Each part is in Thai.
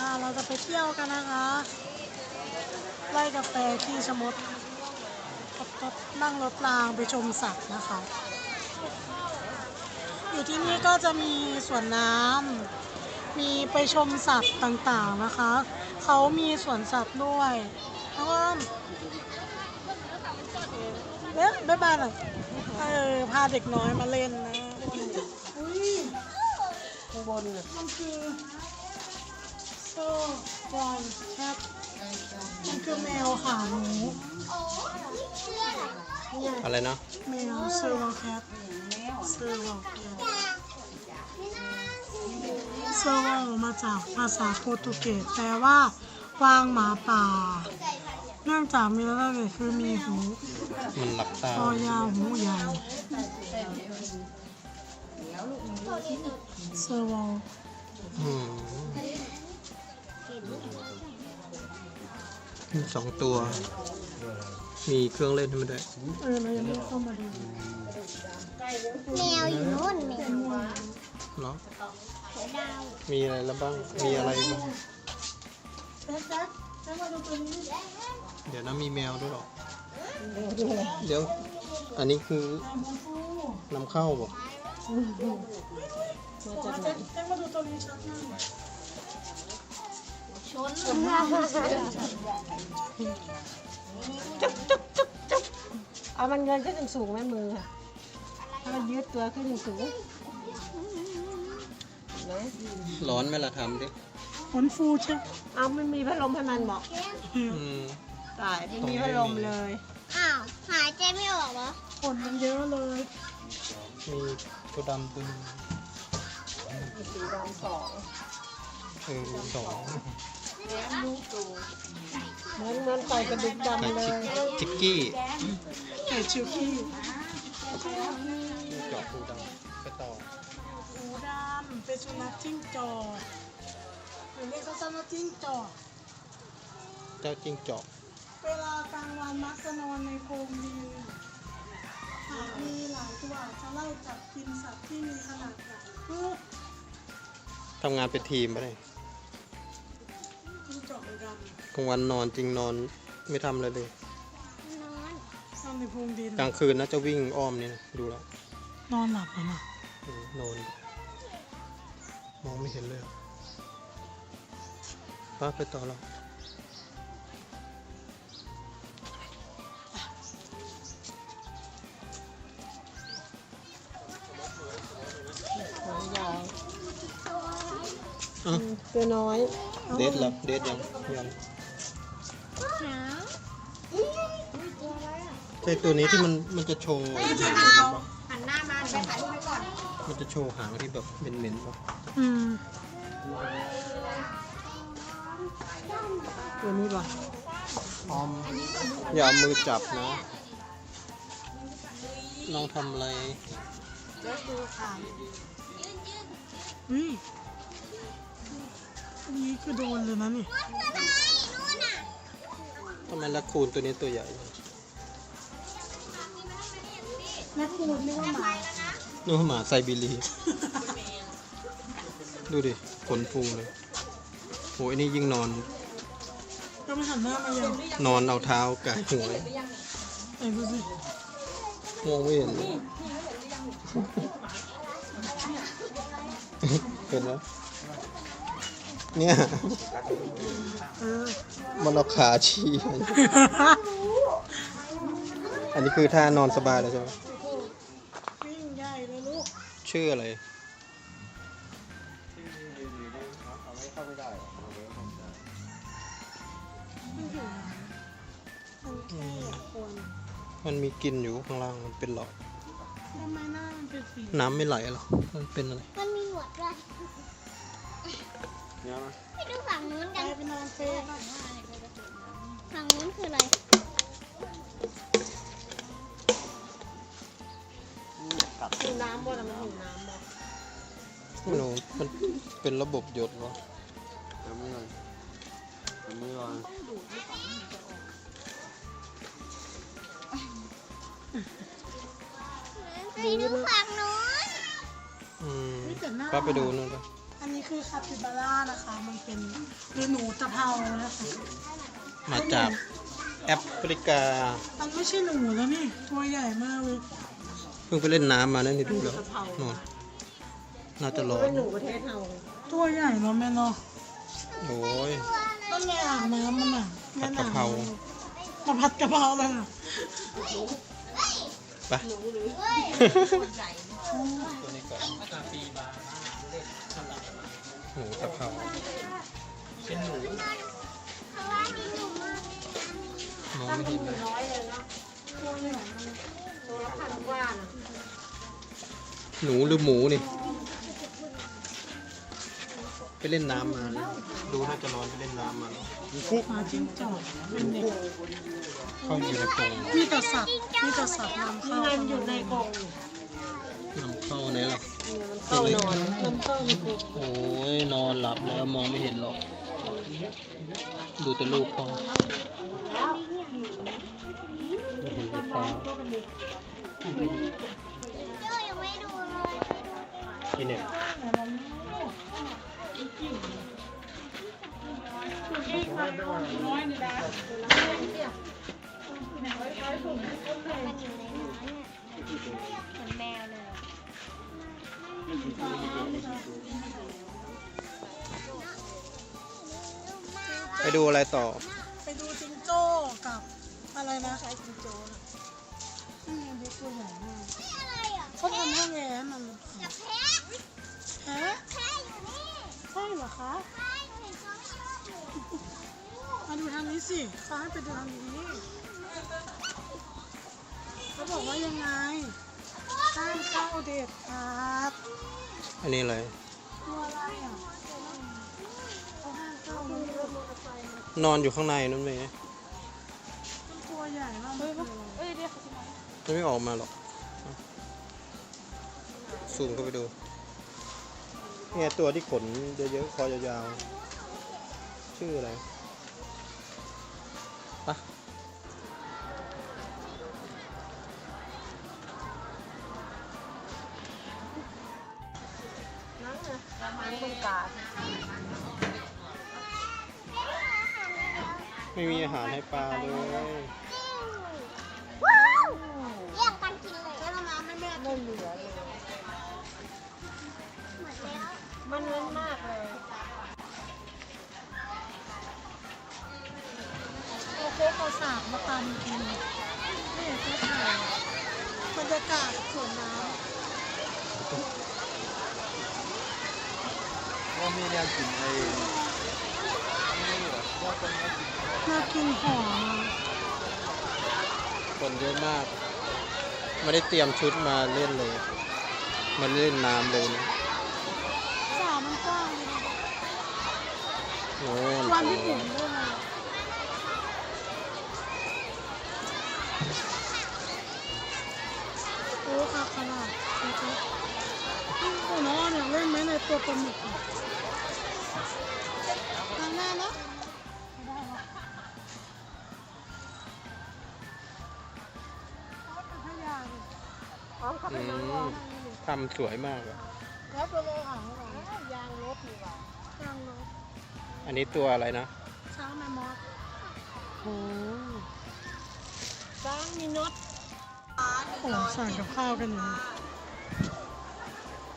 ค่ะ เราจะไปเที่ยวกันนะคะไล่กาแฟที่ชมดขับรถนั่งรถรางไปชมสัตว์นะคะ อยู่ที่นี่ก็จะมีสวนน้ำมีไปชมสัตว์ต่างๆนะคะ เขามีสวนสัตว์ด้วยแล้วก็เอ๊ะบ๊ายบายหน่อยเออพาเด็กน้อยมาเล่นนะอุ้ยข้างบนน่ะมันคือ โซ่บอลครับมันคือแมวขาหนูเนี่ยอะไรเนาะแมวเซอร์วอลแคทเซอร์วอลแคทเซอร์วอลมาจากภาษาโปรตุเกสแปลว่ากวางหมาป่า เนื่องจากมีลักษณะคือมีหูมันหลับตาคอยาวหูใหญ่เซอร์วอลอื มมีสองตัว มีเครื่องเล่นให้มันด้วย เออเรายังไม่เข้ามาดูแมวอยู่นู่นแมวเนาะเสือดาวมีอะไรแล้วบ้าง มีอะไรบ้างแจ๊คแจ๊คแจ๊คมาดูตัวนี้เดี๋ยวนะมีแมวด้วยเหรอ เดี๋ยว อันนี้คือนำเข้าบอกแจ๊คแจ๊คมาดูตัวนี้ชัดมากเอามันเงินขึ้นสูงๆไหมมือค่ะถ้ามันยืดตัวขึ้นสูงๆนะร้อนไหมล่ะทำดิขนฟูใช่เอาไม่มีพัดลมให้มันบอกอืมตายไม่มีพัดลมเลยอ้าวหายใจไม่ออกเหรอขนมันเยอะเลยมีตัวดำตัวหนึงมีสีดำสองเออมีสอง เหมือนเหมือนไก่กระดูกดำเลยชิกกี้ไก่ชิวกี้มีจอกตัวดำไปต่อหูดำเป็นสุนัขจิ้งจอกหรือเรียกสั้นๆว่าจิ้งจอกเจ้าจิ้งจอก เวลากลางวันมักจะนอนในโพรงดินหากมีหลายตัวจะไล่จับกินสัตว์ที่มีขนาดใหญ่ทำงานเป็นทีมไปเลย จิ้งจอกหูดกลางวันนอนจริงนอนไม่ทำอะไรเลย นอนำซ่อนในโพรงดินกลางคืนนะจะวิ่งอ้อมนี่นะดูแล้วนอนหลับอะนะเออนอนมองไม่เห็นเลยอะป้าไปต่อแล้ว อะตัวน้อย เดทแล้วเดทยังยังหนาวใช่ตัวนี้ที่มันมันจะโชว์หันหน้ามาไปถ่ายรูปไว้ก่อนมันจะโชว์หางที่แบบเหม็นๆป่ะอืมตัวนี้ป่ะออมอย่าเอามือจับนะน้องทำอะไรแล้วดูขาอุ้ยอัน นี้คือโดนเลยนะนี่ทำไมละคูนตัวนี้ตัวใหญ่แม่คูดไม่ว่าหมานู่นหมาไซบีเรียดูดิขนฟูเลยโหอันนี้ยิ่งนอน ก็ไม่หันหน้ามายังนอนเอาเท้าไก่หัวไหนดูสิมองไม่เห็นเลย เห็นไหม เนี่ยเออมันเอาขาชี้อันนี้คือท่านอนสบายเลยใช่ไหมวิ่งใหญ่เลยลูกชื่ออะไรมันแค่คนมันมีกลินอยู่ข้างล่างมันเป็นหลอดทำไมหน้ามันเป็นสีน้ำไม่ไหลหรอมันเป็นอะไร มันมีหนวดด้วย ไปดูฝั่งนู้นไปกันไปนอนเฟ่บ้างฝั่งนู้นคืออะไรหิวน้ำบ่นะมันหิวน้ำบ่ไม่รู้มันเป็นระบบหยดวะไปดูฝั่งนู้นอืมป้าไปดูนู่นไปอั นนี้คือคือคาปิบาร่านะคะ มันเป็นหรือหนูตะเภานะคะมาจากแอฟริกา มันไม่ใช่หนูแล้วนี่ ตัวใหญ่มากเลย เพิ่งไปเล่นน้ำมานั่นนี่ดูแล้วนอนน่าจะร้อเป็นนหนูประเทศเฮาตัวใหญ่เนาะแม่เนาะโอ้ยต้นในอ่างน้ำมันอะผัดกะเพรามาผัดกะเพราเลยอะไปหนูตะเภาเป็น หนูเพราะว่ามีหนูมากมองไม่เห็นเลยน้อยเลยเนาะตัวละพันกว่าน่ะหนูหรือหมูนี่ ไปเล่นน้ำมาเนี่ยดูน่าจะร้อนไปเล่นน้ำมาเนอะหมาจิ้งจอกเป็นเด็กเข้าอยู่ในกรงมีแต่สัตว์มีแต่สัตว์นำเข้า มันอยู่ในกรงนำเข้าไหน ล่ะมันเข้านอนมันเข้าในกรงโอ้ยนอนหลับแล้วมองไม่เห็นหรอก ดูแต่ลูกพอไม่เห็นแต่ปลาโจ้ยังไม่ดูเลยที่เนี่ย ไปดูอะไรต่อ ไปดูจิงโจ้กับอะไรนะใช้จิงโจ้นะนี่ไงเด็กตัวใหญ่มากอะไรอะเขาทำให้แย้มันหรือเปล่ากับแพะแฮะแพะอยู่นี่ใช่เหรอคะใช่หนูเห็นเขาชอบอยู่มาดูทางนี้สิฟ้าให้ไปดูทางนี้เขาบอกว่ายังไงห้ามเข้าเด็ดขาด อันนี้อะไรตัวอะไรอะเขาห้ามเข้าเลย นอนอยู่ข้างในนั่นไหมมันตัวใหญ่มากเลยเอ้ยเรียกเขาสิมามันไม่ออกมาหรอกซูมเข้าไปดูเนี่ยตัวที่ขนเยอะๆคอยาวๆชื่ออะไรปะ ไม่มีอาหารให้ปลาเลยว้าวแยกกันกินเลยแล้วน้ำไม่แม่ไม่เหลือเลยหมดแล้วมันเล่นมากเลยโอโคเขาสากมาตำกินนี่เขาถ่ายบรรยากาศสวนน้ว่ามีแนวกินไอ้ำ น่ากินหอมอะคนเยอะมาก ไม่ได้เตรียมชุดมาเล่นเลย มาเล่นน้ำเลยนะสามันกว้างเลยนะโอ้ยวันที่ผมด้วยนะโอ้ค่ะขนาดเล็กๆโอ้น้องอยากเล่นไหมในตัวปลาหมึกอะทางหน้านะ อมเข้าไปอืนอนมทำสวยมากอะแล้วไปเลยหางหลังยางลบดีกว่ากลางรถอันนี้ตัวอะไรนะช้างแมมมอสโอ้ช้างมีน็อตโอ้สั่งกับข้าวกันอยู่นะ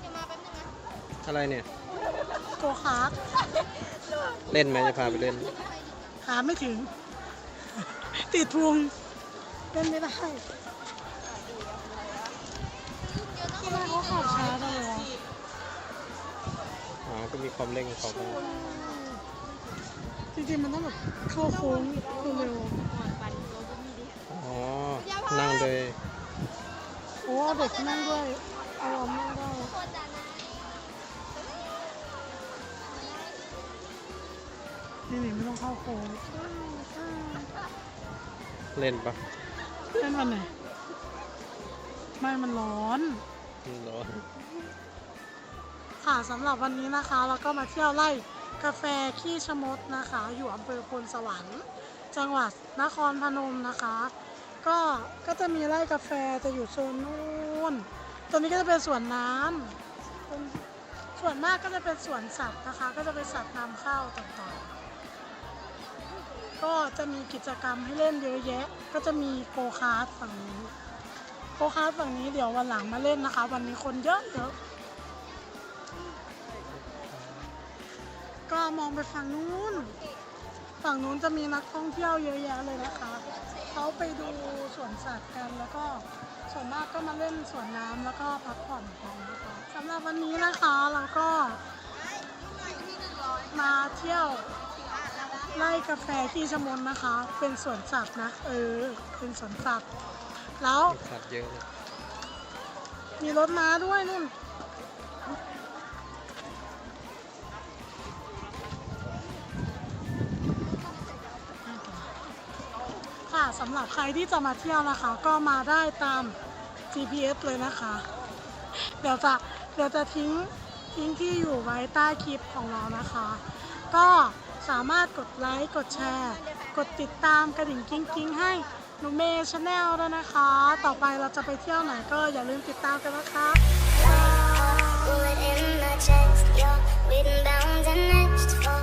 เดี๋ยวมาแป๊บนึงนะอะไรเนี่ยโกคาร์ทเล่นไหมจะพาไปเล่น หาไม่ถึง ติดพุงเล่นไม่ได้ทำไมเขาขับช้าจังเลยวะ อ๋อก็มีความเร่งของเขาบ้างจริงๆมันต้องแบบเข้าโค้งเร็วอ๋อ นั่งเลยๆโอ้เอาเด็กนั่งด้วยเอาออมนั่งได้โคตรจะนะนี่นี่ไม่ต้องเข้าโค้งเล่นปะเล่นวันไหนไม่มันร้อนไม่ร้อน ค่ะสำหรับวันนี้นะคะเราก็มาเที่ยวไร่กาแฟขี้ชะมดนะคะ อยู่อำเภอพลสวรรค์จังหวัดนครพนมนะคะ ก็ก็จะมีไร่กาแฟจะอยู่โซนนู้นตรงนี้ก็จะเป็นสวนน้ำส่วนมากก็จะเป็นสวนสัตว์นะคะ ก็จะเป็นสัตว์นำเข้าต่างๆ ก็จะมีกิจกรรมให้เล่นเยอะแยะ ก็จะมีโกคาร์ทฝั่งนี้โกคาร์ทฝั่งนี้เดี๋ยววันหลังมาเล่นนะคะ วันนี้คนเยอะเยอะ ก็มองไปฝั่งนู้น ฝั่งนู้นจะมีนักท่องเที่ยวเยอะแยะเลยนะคะ เขาไปดูสวนสัตว์กันแล้วก็ส่วนมากก็มาเล่นสวนน้ำแล้วก็พักผ่อนกันนะคะสำหรับวันนี้นะคะเราก็มาเที่ยวไล่กาแฟที่ชะมนนะคะ เป็นสวนสัตว์นะ เออ เป็นสวนสัตว์ แล้ว สัตว์เยอะเลยมีรถม้าด้วยนู่น สำหรับใครที่จะมาเที่ยวนะคะ ก็มาได้ตาม GPS เลยนะคะ เดี๋ยวจะเดี๋ยวจะทิ้งทิ้งที่อยู่ไว้ใต้คลิปของเรานะคะ ก็สามารถกดไลค์ กดแชร์ กดติดตามกระดิ่งกิ้งกิ้งให้หนูเมย์ชาแนลด้วยนะคะ ต่อไปเราจะไปเที่ยวไหนก็อย่าลืมติดตามกันนะคะบ๊ายบาย